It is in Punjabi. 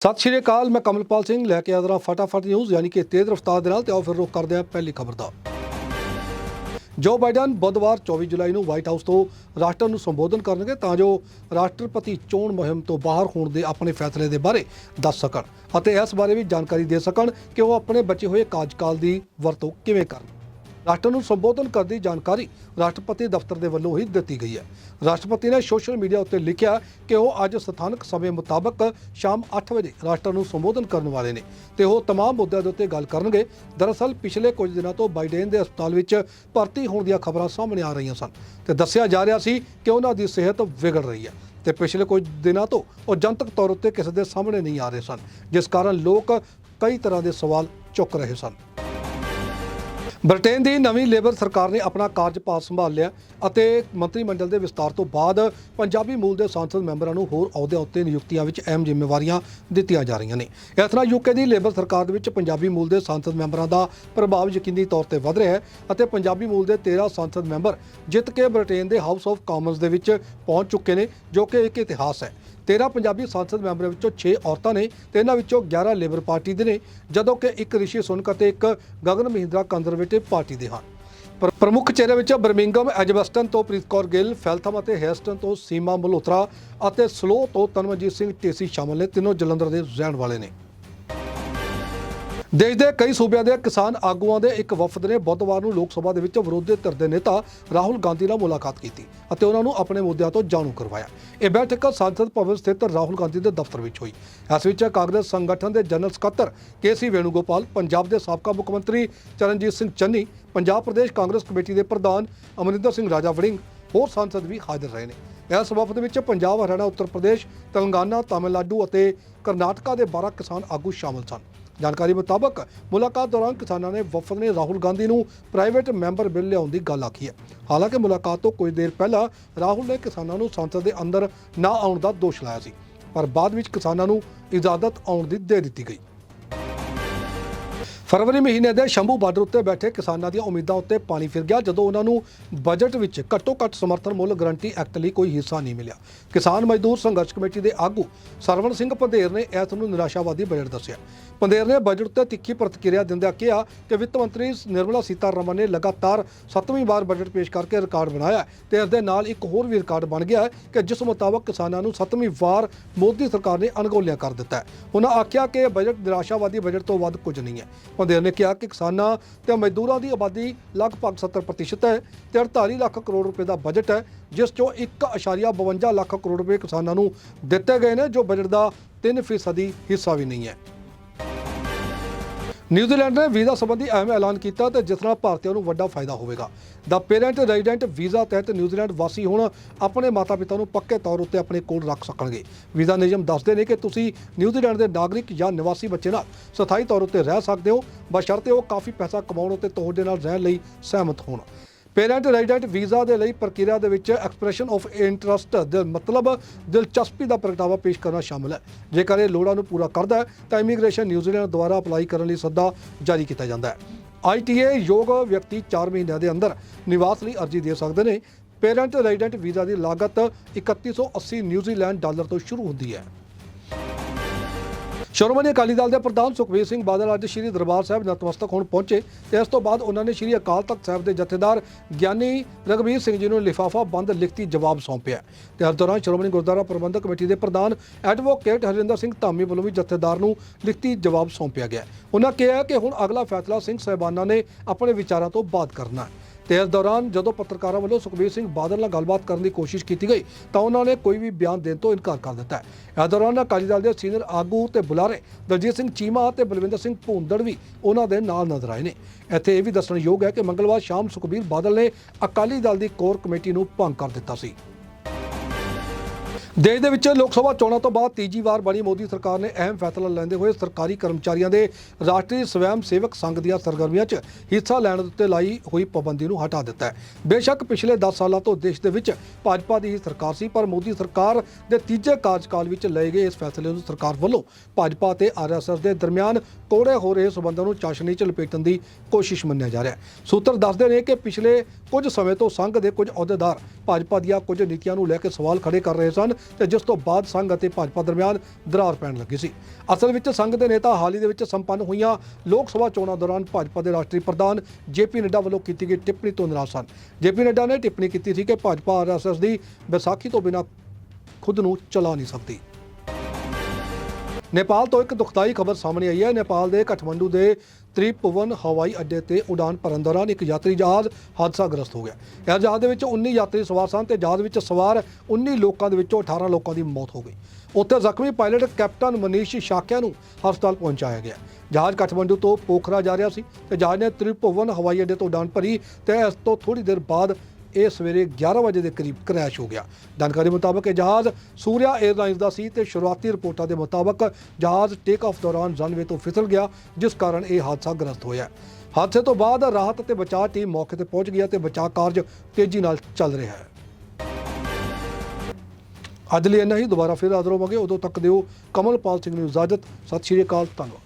ਸਤਿ ਸ਼੍ਰੀ ਅਕਾਲ, ਮੈਂ ਕਮਲਪਾਲ ਸਿੰਘ, ਲੈ ਕੇ ਆਦਰਾ ਫਟਾਫਟ ਨਿਊਜ਼ ਯਾਨੀ ਕਿ ਤੇਜ਼ ਰਫ਼ਤਾਰ ਦੇ ਨਾਲ ਤੇ ਆਓ ਫਿਰ ਰੁਕ ਕਰਦੇ ਹਾਂ ਪਹਿਲੀ ਖਬਰ ਦਾ। ਜੋ ਬਾਈਡਨ ਬੁੱਧਵਾਰ 24 ਜੁਲਾਈ ਨੂੰ ਵਾਈਟ ਹਾਊਸ ਤੋਂ ਰਾਸ਼ਟਰ ਨੂੰ ਸੰਬੋਧਨ ਕਰਨਗੇ ਤਾਂ ਜੋ ਰਾਸ਼ਟਰਪਤੀ ਚੋਣ ਮੁਹਿੰਮ ਤੋਂ ਬਾਹਰ ਹੋਣ ਦੇ ਆਪਣੇ ਫੈਸਲੇ ਦੇ ਬਾਰੇ ਦੱਸ ਸਕਣ ਅਤੇ ਇਸ ਬਾਰੇ ਵੀ ਜਾਣਕਾਰੀ ਦੇ ਸਕਣ ਕਿ ਉਹ ਆਪਣੇ ਬਚੇ ਹੋਏ ਕਾਰਜਕਾਲ ਦੀ ਵਰਤੋਂ ਕਿਵੇਂ ਕਰਨ। ਰਾਸ਼ਟਰ ਨੂੰ ਸੰਬੋਧਨ ਕਰਨ ਦੀ ਜਾਣਕਾਰੀ ਰਾਸ਼ਟਰਪਤੀ ਦਫ਼ਤਰ ਦੇ ਵੱਲੋਂ ਹੀ ਦਿੱਤੀ ਗਈ ਹੈ ਰਾਸ਼ਟਰਪਤੀ ਨੇ ਸੋਸ਼ਲ ਮੀਡੀਆ ਉੱਤੇ ਲਿਖਿਆ ਕਿ ਉਹ ਅੱਜ ਸਥਾਨਕ ਸਮੇਂ ਮੁਤਾਬਕ ਸ਼ਾਮ 8 ਵਜੇ ਰਾਸ਼ਟਰ ਨੂੰ ਸੰਬੋਧਨ ਕਰਨ ਵਾਲੇ ਨੇ ਤੇ ਉਹ तमाम ਮੁੱਦਿਆਂ ਦੇ ਉੱਤੇ ਗੱਲ ਕਰਨਗੇ ਦਰਅਸਲ ਪਿਛਲੇ ਕੁਝ ਦਿਨਾਂ ਤੋਂ ਬਾਈਡਨ ਦੇ ਹਸਪਤਾਲ ਵਿੱਚ ਭਰਤੀ ਹੋਣ ਦੀਆਂ ਖਬਰਾਂ ਸਾਹਮਣੇ ਆ ਰਹੀਆਂ ਸਨ ਤੇ ਦੱਸਿਆ ਜਾ ਰਿਹਾ ਸੀ ਕਿ ਉਹਨਾਂ ਦੀ ਸਿਹਤ ਵਿਗੜ ਰਹੀ ਹੈ ਤੇ ਪਿਛਲੇ ਕੁਝ ਦਿਨਾਂ ਤੋਂ ਉਹ ਜਨਤਕ ਤੌਰ ਉੱਤੇ ਕਿਸੇ ਦੇ ਸਾਹਮਣੇ ਨਹੀਂ ਆ ਰਹੇ ਸਨ ਜਿਸ ਕਾਰਨ ਲੋਕ ਕਈ ਤਰ੍ਹਾਂ ਦੇ ਸਵਾਲ ਚੁੱਕ ਰਹੇ ਸਨ ਬ੍ਰਿਟੇਨ ਦੀ ਨਵੀਂ ਲੇਬਰ ਸਰਕਾਰ ਨੇ ਆਪਣਾ ਕਾਰਜਭਾਰ ਸੰਭਾਲ ਲਿਆ ਅਤੇ ਮੰਤਰੀ ਮੰਡਲ ਦੇ ਵਿਸਤਾਰ ਤੋਂ ਬਾਅਦ ਪੰਜਾਬੀ ਮੂਲ ਦੇ ਸੰਸਦ ਮੈਂਬਰਾਂ ਨੂੰ ਹੋਰ ਅਹੁਦਿਆਂ ਉੱਤੇ ਨਿਯੁਕਤੀਆਂ ਵਿੱਚ ਅਹਿਮ ਜ਼ਿੰਮੇਵਾਰੀਆਂ ਦਿੱਤੀਆਂ ਜਾ ਰਹੀਆਂ ਨੇ। ਇਸ ਤਰ੍ਹਾਂ ਯੂਕੇ ਦੀ ਲੇਬਰ ਸਰਕਾਰ ਦੇ ਵਿੱਚ ਪੰਜਾਬੀ ਮੂਲ ਦੇ ਸੰਸਦ ਮੈਂਬਰਾਂ ਦਾ ਪ੍ਰਭਾਵ ਯਕੀਨੀ ਤੌਰ ਤੇ ਵਧ ਰਿਹਾ ਹੈ ਅਤੇ ਪੰਜਾਬੀ ਮੂਲ ਦੇ 13 ਸੰਸਦ ਮੈਂਬਰ ਜਿੱਤ ਕੇ ਬ੍ਰਿਟੇਨ ਦੇ ਹਾਊਸ ਆਫ ਕਾਮਨਸ ਦੇ ਵਿੱਚ ਪਹੁੰਚ ਚੁੱਕੇ ਨੇ, ਜੋ ਕਿ ਇੱਕ ਇਤਿਹਾਸ ਹੈ। 13 ਪੰਜਾਬੀ ਸੰਸਦ ਮੈਂਬਰਾਂ ਵਿੱਚੋਂ 6 ਔਰਤਾਂ ਨੇ ਤੇ ਇਹਨਾਂ ਵਿੱਚੋਂ 11 ਲੇਬਰ ਪਾਰਟੀ ਦੇ ਨੇ, ਜਦੋਂ ਕਿ ਇੱਕ ਰਿਸ਼ੀ ਸੁਨਕ ਅਤੇ ਇੱਕ ਗਗਨ ਮਹਿੰਦਰਾ ਕੰਜ਼ਰਵੇਟਿਵ ਪਾਰਟੀ ਦੇ ਹਨ। ਪਰ ਪ੍ਰਮੁੱਖ ਚਿਹਰੇ ਵਿੱਚ ਬਰਮਿੰਗਮ ਐਜਬਸਟਨ ਤੋਂ ਪ੍ਰੀਤ ਕੌਰ ਗਿੱਲ, ਫੈਲਥਮ ਅਤੇ ਹੇਸਟਨ ਤੋਂ ਸੀਮਾ ਮਲਹੋਤਰਾ ਅਤੇ ਸਲੋ ਤੋਂ ਤਨਮਜੀਤ ਸਿੰਘ ਢੇਸੀ ਸ਼ਾਮਲ ਨੇ, ਤਿੰਨੋਂ ਜਲੰਧਰ ਦੇ ਰਹਿਣ ਵਾਲੇ ਨੇ। ਦੇਸ਼ ਦੇ ਕਈ ਸੂਬਿਆਂ ਦੇ ਕਿਸਾਨ ਆਗੂਆਂ ਦੇ ਇੱਕ ਵਫਦ ਨੇ ਬੁੱਧਵਾਰ ਨੂੰ ਲੋਕ ਸਭਾ ਦੇ ਵਿੱਚ ਵਿਰੋਧੀ ਧਿਰ ਦੇ ਨੇਤਾ ਰਾਹੁਲ ਗਾਂਧੀ ਨਾਲ ਮੁਲਾਕਾਤ ਕੀਤੀ ਅਤੇ ਉਹਨਾਂ ਨੂੰ ਆਪਣੇ ਮੁੱਦਿਆਂ ਤੋਂ ਜਾਣੂ ਕਰਵਾਇਆ। ਇਹ ਬੈਠਕ ਸੰਸਦ ਭਵਨ ਸਥਿਤ ਰਾਹੁਲ ਗਾਂਧੀ ਦੇ ਦਫ਼ਤਰ ਵਿੱਚ ਹੋਈ। ਇਸ ਵਿੱਚ ਕਾਂਗਰਸ ਸੰਗਠਨ ਦੇ ਜਨਰਲ ਸਕੱਤਰ ਕੇਸੀ ਵੇਣੂਗੋਪਾਲ, ਪੰਜਾਬ ਦੇ ਸਾਬਕਾ ਮੁੱਖ ਮੰਤਰੀ ਚਰਨਜੀਤ ਸਿੰਘ ਚੰਨੀ, ਪੰਜਾਬ ਪ੍ਰਦੇਸ਼ ਕਾਂਗਰਸ ਕਮੇਟੀ ਦੇ ਪ੍ਰਧਾਨ ਅਮਰਿੰਦਰ ਸਿੰਘ ਰਾਜਾ ਵੜਿੰਗ ਹੋਰ ਸੰਸਦ ਵੀ ਹਾਜ਼ਰ ਰਹੇ ਨੇ। ਇਸ ਵਫਦ ਵਿੱਚ ਪੰਜਾਬ, ਹਰਿਆਣਾ, ਉੱਤਰ ਪ੍ਰਦੇਸ਼, ਤੇਲੰਗਾਨਾ, ਤਾਮਿਲਨਾਡੂ ਅਤੇ ਕਰਨਾਟਕਾ ਦੇ 12 ਕਿਸਾਨ ਆਗੂ ਸ਼ਾਮਲ ਸਨ। ਜਾਣਕਾਰੀ ਮੁਤਾਬਕ ਮੁਲਾਕਾਤ ਦੌਰਾਨ ਕਿਸਾਨਾਂ ਨੇ ਵਫਦ ਨੇ ਰਾਹੁਲ ਗਾਂਧੀ ਨੂੰ ਪ੍ਰਾਈਵੇਟ ਮੈਂਬਰ ਬਿੱਲ ਲਿਆਉਣ ਦੀ ਗੱਲ ਆਖੀ ਹੈ। ਹਾਲਾਂਕਿ ਮੁਲਾਕਾਤ ਤੋਂ ਕੁਝ ਦੇਰ ਪਹਿਲਾਂ ਰਾਹੁਲ ਨੇ ਕਿਸਾਨਾਂ ਨੂੰ ਸੰਸਦ ਦੇ ਅੰਦਰ ਨਾ ਆਉਣ ਦਾ ਦੋਸ਼ ਲਾਇਆ ਸੀ, ਪਰ ਬਾਅਦ ਵਿੱਚ ਕਿਸਾਨਾਂ ਨੂੰ ਇਜਾਜ਼ਤ ਆਉਣ ਦੀ ਦੇ ਦਿੱਤੀ ਗਈ। ਫਰਵਰੀ ਮਹੀਨੇ ਦੇ ਸ਼ੰਭੂ ਬਾਰਡਰ ਉੱਤੇ ਬੈਠੇ ਕਿਸਾਨਾਂ ਦੀਆਂ ਉਮੀਦਾਂ ਉੱਤੇ ਪਾਣੀ ਫਿਰ ਗਿਆ, ਜਦੋਂ ਉਹਨਾਂ ਨੂੰ ਬਜਟ ਵਿੱਚ ਘੱਟੋ ਘੱਟ ਸਮਰਥਨ ਮੁੱਲ ਗਰੰਟੀ ਐਕਟ ਲਈ ਕੋਈ ਹਿੱਸਾ ਨਹੀਂ ਮਿਲਿਆ। ਕਿਸਾਨ ਮਜ਼ਦੂਰ ਸੰਘਰਸ਼ ਕਮੇਟੀ ਦੇ ਆਗੂ ਸਰਵਣ ਸਿੰਘ ਪੰਧੇਰ ਨੇ ਇਸ ਨੂੰ ਨਿਰਾਸ਼ਾਵਾਦੀ ਬਜਟ ਦੱਸਿਆ। ਪੰਧੇਰ ਨੇ ਬਜਟ ਉੱਤੇ ਤਿੱਖੀ ਪ੍ਰਤੀਕਿਰਿਆ ਦਿੰਦਿਆਂ ਕਿਹਾ ਕਿ ਵਿੱਤ ਮੰਤਰੀ ਨਿਰਮਲਾ ਸੀਤਾਰਮਨ ਨੇ ਲਗਾਤਾਰ ਸੱਤਵੀਂ ਵਾਰ ਬਜਟ ਪੇਸ਼ ਕਰਕੇ ਰਿਕਾਰਡ ਬਣਾਇਆ ਹੈ ਤੇ ਇਸ ਦੇ ਨਾਲ ਇੱਕ ਹੋਰ ਵੀ ਰਿਕਾਰਡ ਬਣ ਗਿਆ ਹੈ ਕਿ ਜਿਸ ਮੁਤਾਬਕ ਕਿਸਾਨਾਂ ਨੂੰ ਸੱਤਵੀਂ ਵਾਰ ਮੋਦੀ ਸਰਕਾਰ ਨੇ ਅਣਗੌਲਿਆ ਕਰ ਦਿੱਤਾ ਹੈ। ਉਹਨਾਂ ਆਖਿਆ ਕਿ ਬਜਟ ਨਿਰਾਸ਼ਾਵਾਦੀ ਬਜਟ ਤੋਂ ਵੱਧ ਕੁਝ ਨਹੀਂ ਹੈ। ਪੰਧੇਰ ਨੇ ਕਿਹਾ ਕਿ ਕਿਸਾਨਾਂ ਤੇ ਮਜ਼ਦੂਰਾਂ ਦੀ ਆਬਾਦੀ ਲਗਭਗ 70% ਹੈ ਤੇ 48 ਲੱਖ ਕਰੋੜ ਰੁਪਏ ਦਾ ਬਜਟ ਹੈ, ਜਿਸ ਚੋਂ 1.52 ਲੱਖ ਕਰੋੜ ਰੁਪਏ ਕਿਸਾਨਾਂ ਨੂੰ ਦਿੱਤੇ ਗਏ ਨੇ, ਜੋ ਬਜਟ ਦਾ 3 ਫੀਸਦੀ ਹਿੱਸਾ ਵੀ ਨਹੀਂ ਹੈ। ਨਿਊਜ਼ੀਲੈਂਡ ਨੇ ਵੀਜ਼ਾ ਸੰਬੰਧੀ ਅਹਿਮ ਐਲਾਨ ਕੀਤਾ ਤੇ ਜਿਸ ਨਾਲ ਭਾਰਤੀਆਂ ਨੂੰ ਵੱਡਾ ਫਾਇਦਾ ਹੋਵੇਗਾ। ਦਾ ਪੇਰੈਂਟ ਰੈਜ਼ੀਡੈਂਟ ਵੀਜ਼ਾ ਤਹਿਤ ਨਿਊਜ਼ੀਲੈਂਡ ਵਾਸੀ ਹੁਣ ਆਪਣੇ ਮਾਤਾ-ਪਿਤਾ ਨੂੰ ਪੱਕੇ ਤੌਰ ਉੱਤੇ ਆਪਣੇ ਕੋਲ ਰੱਖ ਸਕਣਗੇ। ਵੀਜ਼ਾ ਨਿਯਮ ਦੱਸਦੇ ਨੇ ਕਿ ਤੁਸੀਂ ਨਿਊਜ਼ੀਲੈਂਡ ਦੇ ਨਾਗਰਿਕ ਜਾਂ ਨਿਵਾਸੀ ਬੱਚੇ ਨਾਲ ਸਥਾਈ ਤੌਰ ਉੱਤੇ ਰਹਿ ਸਕਦੇ ਹੋ, ਬਸ਼ਰਤੇ ਉਹ ਕਾਫੀ ਪੈਸਾ ਕਮਾਉਣ ਅਤੇ ਤੁਹਾਡੇ ਨਾਲ ਰਹਿਣ ਲਈ ਸਹਿਮਤ ਹੋਣ। ਪੇਰੈਂਟ ਰੈਜ਼ੀਡੈਂਟ ਵੀਜ਼ਾ ਦੇ ਲਈ ਪ੍ਰਕਿਰਿਆ ਦੇ ਵਿੱਚ ਐਕਸਪ੍ਰੈਸ਼ਨ ਆਫ ਇੰਟਰਸਟ ਦੇ ਮਤਲਬ ਦਿਲਚਸਪੀ ਦਾ ਪ੍ਰਗਟਾਵਾ ਪੇਸ਼ ਕਰਨਾ ਸ਼ਾਮਲ ਹੈ। ਜੇਕਰ ਇਹ ਲੋੜਾਂ ਨੂੰ ਪੂਰਾ ਕਰਦਾ ਹੈ, ਤਾਂ ਇਮੀਗ੍ਰੇਸ਼ਨ ਨਿਊਜ਼ੀਲੈਂਡ ਦੁਆਰਾ ਅਪਲਾਈ ਕਰਨ ਲਈ ਸੱਦਾ ਜਾਰੀ ਕੀਤਾ ਜਾਂਦਾ ਹੈ। ਆਈਟੀਏ ਯੋਗ ਵਿਅਕਤੀ 4 ਮਹੀਨਿਆਂ ਦੇ ਅੰਦਰ ਨਿਵਾਸ ਲਈ ਅਰਜ਼ੀ ਦੇ ਸਕਦੇ ਨੇ। ਪੇਰੈਂਟ ਰੈਜ਼ੀਡੈਂਟ ਵੀਜ਼ਾ ਦੀ ਲਾਗਤ 3180 ਨਿਊਜ਼ੀਲੈਂਡ ਡਾਲਰ ਤੋਂ ਸ਼ੁਰੂ ਹੁੰਦੀ ਹੈ। ਸ਼੍ਰੋਮਣੀ ਅਕਾਲੀ ਦਲ ਦੇ ਪ੍ਰਧਾਨ ਸੁਖਬੀਰ ਸਿੰਘ ਬਾਦਲ ਅੱਜ ਸ੍ਰੀ ਦਰਬਾਰ ਸਾਹਿਬ ਨਤਮਸਤਕ ਹੋਣ ਪਹੁੰਚੇ ਤੇ ਇਸ ਤੋਂ ਬਾਅਦ ਉਹਨਾਂ ਨੇ ਸ੍ਰੀ ਅਕਾਲ ਤਖਤ ਸਾਹਿਬ ਦੇ ਜਥੇਦਾਰ ਗਿਆਨੀ ਰਗਵੀਰ ਸਿੰਘ ਜੀ ਨੂੰ ਲਿਫਾਫਾ ਬੰਦ ਲਿਖਤੀ ਜਵਾਬ ਸੌਂਪਿਆ ਤੇ ਇਸ ਦੌਰਾਨ ਸ਼੍ਰੋਮਣੀ ਗੁਰਦੁਆਰਾ ਪ੍ਰਬੰਧਕ ਕਮੇਟੀ ਦੇ ਪ੍ਰਧਾਨ ਐਡਵੋਕੇਟ ਹਰਿੰਦਰ ਸਿੰਘ ਧਾਮੀ ਵੱਲੋਂ ਵੀ ਜਥੇਦਾਰ ਨੂੰ ਲਿਖਤੀ ਜਵਾਬ ਸੌਂਪਿਆ ਗਿਆ ਉਹਨਾਂ ਕਿਹਾ ਕਿ ਹੁਣ ਅਗਲਾ ਫੈਸਲਾ ਸਿੰਘ ਸਾਹਿਬਾਨਾਂ ਨੇ ਆਪਣੇ ਵਿਚਾਰਾਂ ਤੋਂ ਬਾਅਦ ਕਰਨਾ ਹੈ। ਤੇ ਇਸ ਦੌਰਾਨ ਜਦੋਂ ਪੱਤਰਕਾਰਾਂ ਵੱਲੋਂ ਸੁਖਬੀਰ ਸਿੰਘ ਬਾਦਲ ਨਾਲ ਗੱਲਬਾਤ ਕਰਨ ਦੀ ਕੋਸ਼ਿਸ਼ ਕੀਤੀ ਗਈ, ਤਾਂ ਉਹਨਾਂ ਨੇ ਕੋਈ ਵੀ ਬਿਆਨ ਦੇਣ ਤੋਂ ਇਨਕਾਰ ਕਰ ਦਿੱਤਾ ਹੈ। ਇਸ ਦੌਰਾਨ ਅਕਾਲੀ ਦਲ ਦੇ ਸੀਨੀਅਰ ਆਗੂ ਤੇ ਬੁਲਾਰੇ ਦਲਜੀਤ ਸਿੰਘ ਚੀਮਾ ਅਤੇ ਬਲਵਿੰਦਰ ਸਿੰਘ ਭੂੰਦੜ ਵੀ ਉਹਨਾਂ ਦੇ ਨਾਲ ਨਜ਼ਰ ਆਏ ਨੇ। ਇੱਥੇ ਇਹ ਵੀ ਦੱਸਣਯੋਗ ਹੈ ਕਿ ਮੰਗਲਵਾਰ ਸ਼ਾਮ ਸੁਖਬੀਰ ਬਾਦਲ ਨੇ ਅਕਾਲੀ ਦਲ ਦੀ ਕੋਰ ਕਮੇਟੀ ਨੂੰ ਭੰਗ ਕਰ ਦਿੱਤਾ ਸੀ। ਦੇਸ਼ ਦੇ ਵਿੱਚ ਲੋਕ ਸਭਾ ਚੋਣਾਂ ਤੋਂ ਬਾਅਦ ਤੀਜੀ ਵਾਰ ਬਣੀ ਮੋਦੀ ਸਰਕਾਰ ਨੇ ਅਹਿਮ ਫੈਸਲਾ ਲੈਂਦੇ ਹੋਏ ਸਰਕਾਰੀ ਕਰਮਚਾਰੀਆਂ ਦੇ ਰਾਸ਼ਟਰੀ ਸਵੈਮ ਸੇਵਕ ਸੰਘ ਦੀਆਂ ਸਰਗਰਮੀਆਂ 'ਚ ਹਿੱਸਾ ਲੈਣ ਉੱਤੇ ਲਾਈ ਹੋਈ ਪਾਬੰਦੀ ਨੂੰ ਹਟਾ ਦਿੱਤਾ ਹੈ। ਬੇਸ਼ੱਕ ਪਿਛਲੇ 10 ਸਾਲਾਂ ਤੋਂ ਦੇਸ਼ ਦੇ ਵਿੱਚ ਭਾਜਪਾ ਦੀ ਹੀ ਸਰਕਾਰ ਸੀ, ਪਰ ਮੋਦੀ ਸਰਕਾਰ ਦੇ ਤੀਜੇ ਕਾਰਜਕਾਲ ਵਿੱਚ ਲਏ ਗਏ ਇਸ ਫੈਸਲੇ ਨੂੰ ਸਰਕਾਰ ਵੱਲੋਂ ਭਾਜਪਾ ਤੇ ਆਰਐਸਐਸ ਦੇ ਦਰਮਿਆਨ ਕੋੜੇ ਹੋ ਰਹੇ ਸਬੰਧਾਂ ਨੂੰ ਚਾਸ਼ਨੀ 'ਚ ਲਪੇਟਣ ਦੀ ਕੋਸ਼ਿਸ਼ ਮੰਨਿਆ ਜਾ ਰਿਹਾ ਹੈ। ਸੂਤਰ ਦੱਸਦੇ ਨੇ ਕਿ ਪਿਛਲੇ ਕੁਝ ਸਮੇਂ ਤੋਂ ਸੰਘ ਦੇ ਕੁਝ ਅਹੁਦੇਦਾਰ ਭਾਜਪਾ ਦੀਆਂ ਕੁਝ ਨੀਤੀਆਂ ਨੂੰ ਲੈ ਕੇ ਸਵਾਲ ਖੜੇ ਕਰ ਰਹੇ ਸਨ। ਤੇ ਜਿਸ ਤੋਂ ਬਾਅਦ ਸੰਘ ਅਤੇ ਭਾਜਪਾ ਦਰਮਿਆਨ ਦਰਾਰ ਪੈਣ ਲੱਗੀ ਸੀ। ਅਸਲ ਵਿੱਚ ਸੰਘ ਦੇ ਨੇਤਾ ਹਾਲ ਹੀ ਦੇ ਵਿੱਚ ਸੰਪੰਨ ਹੋਈਆਂ ਲੋਕ ਸਭਾ ਚੋਣਾਂ ਦੌਰਾਨ ਭਾਜਪਾ ਦੇ ਰਾਸ਼ਟਰੀ ਪ੍ਰਧਾਨ ਜੇਪੀ ਨੱਡਾ ਵੱਲੋਂ ਕੀਤੀ ਗਈ ਟਿੱਪਣੀ ਤੋਂ ਨਾਰਾਜ਼ ਸਨ। ਜੇਪੀ ਨੱਡਾ ਨੇ ਟਿੱਪਣੀ ਕੀਤੀ ਸੀ ਕਿ ਭਾਜਪਾ ਆਰਐਸਐਸ ਦੀ ਵਿਸਾਖੀ ਤੋਂ ਬਿਨਾਂ ਖੁਦ ਨੂੰ ਚਲਾ ਨਹੀਂ ਸਕਦੀ। ਨੇਪਾਲ ਤੋਂ ਇੱਕ ਦੁਖਦਾਈ ਖਬਰ ਸਾਹਮਣੇ ਆਈ ਹੈ। ਨੇਪਾਲ ਦੇ ਕਠਮੰਡੂ ਦੇ ਤ੍ਰਿਪੁਵਨ ਹਵਾਈ ਅੱਡੇ ਤੇ ਉਡਾਨ ਭਰਨ ਦੌਰਾਨ ਇੱਕ ਯਾਤਰੀ ਜਹਾਜ਼ ਹਾਦਸਾਗ੍ਰਸਤ ਹੋ ਗਿਆ। ਇਹ ਜਹਾਜ਼ ਦੇ ਵਿੱਚ 19 ਯਾਤਰੀ ਸਵਾਰ ਸਨ ਤੇ ਜਹਾਜ਼ ਵਿੱਚ ਸਵਾਰ 19 ਲੋਕਾਂ ਦੇ ਵਿੱਚੋਂ 18 ਲੋਕਾਂ ਦੀ ਮੌਤ ਹੋ ਗਈ। ਉੱਥੇ ਜ਼ਖਮੀ ਪਾਇਲਟ ਕੈਪਟਨ ਮਨੀਸ਼ ਸ਼ਾਕਿਆ ਨੂੰ ਹਸਪਤਾਲ ਪਹੁੰਚਾਇਆ ਗਿਆ। ਜਹਾਜ਼ ਕਠਮੰਡੂ ਤੋਂ ਪੋਖਰਾ ਜਾ ਰਿਹਾ ਸੀ ਤੇ ਜਹਾਜ਼ ਨੇ ਤ੍ਰਿਪੁਵਨ ਹਵਾਈ ਅੱਡੇ ਤੋਂ ਉਡਾਨ ਭਰੀ ਤੇ ਇਸ ਤੋਂ ਥੋੜੀ ਦੇਰ ਬਾਅਦ ਇਹ ਸਵੇਰੇ 11 ਵਜੇ ਦੇ ਕਰੀਬ ਕਰੈਸ਼ ਹੋ ਗਿਆ। ਜਾਣਕਾਰੀ ਮੁਤਾਬਕ ਇਹ ਜਹਾਜ਼ ਸੂਰਿਆ 에ਅਰਲਾਈਨਸ ਦਾ ਸੀ ਤੇ ਸ਼ੁਰੂਆਤੀ ਰਿਪੋਰਟਾਂ ਦੇ ਮੁਤਾਬਕ ਜਹਾਜ਼ ਟੇਕ ਆਫ ਦੌਰਾਨ ਰਨਵੇ ਤੋਂ ਫਿਸਲ ਗਿਆ, ਜਿਸ ਕਾਰਨ ਇਹ ਹਾਦਸਾ ਗ੍ਰਸਤ ਹੋਇਆ। ਹਾਦਸੇ ਤੋਂ ਬਾਅਦ ਰਾਹਤ ਅਤੇ ਬਚਾਅ ਟੀਮ ਮੌਕੇ ਤੇ ਪਹੁੰਚ ਗਈ ਹੈ ਤੇ ਬਚਾਅ ਕਾਰਜ ਤੇਜ਼ੀ ਨਾਲ ਚੱਲ ਰਿਹਾ ਹੈ। ਅੱਜ ਲਈ ਇੰਨਾ ਹੀ। ਦੁਬਾਰਾ ਫਿਰ ਹਾਜ਼ਰ ਹੋਵਾਂਗੇ। ਉਦੋਂ ਤੱਕ ਦਿਓ ਕਮਲਪਾਲ ਸਿੰਘ ਨੂੰ ਇਜਾਜ਼ਤ। ਸਤਿ ਸ਼੍ਰੀ ਅਕਾਲ। ਧੰਨਵਾਦ।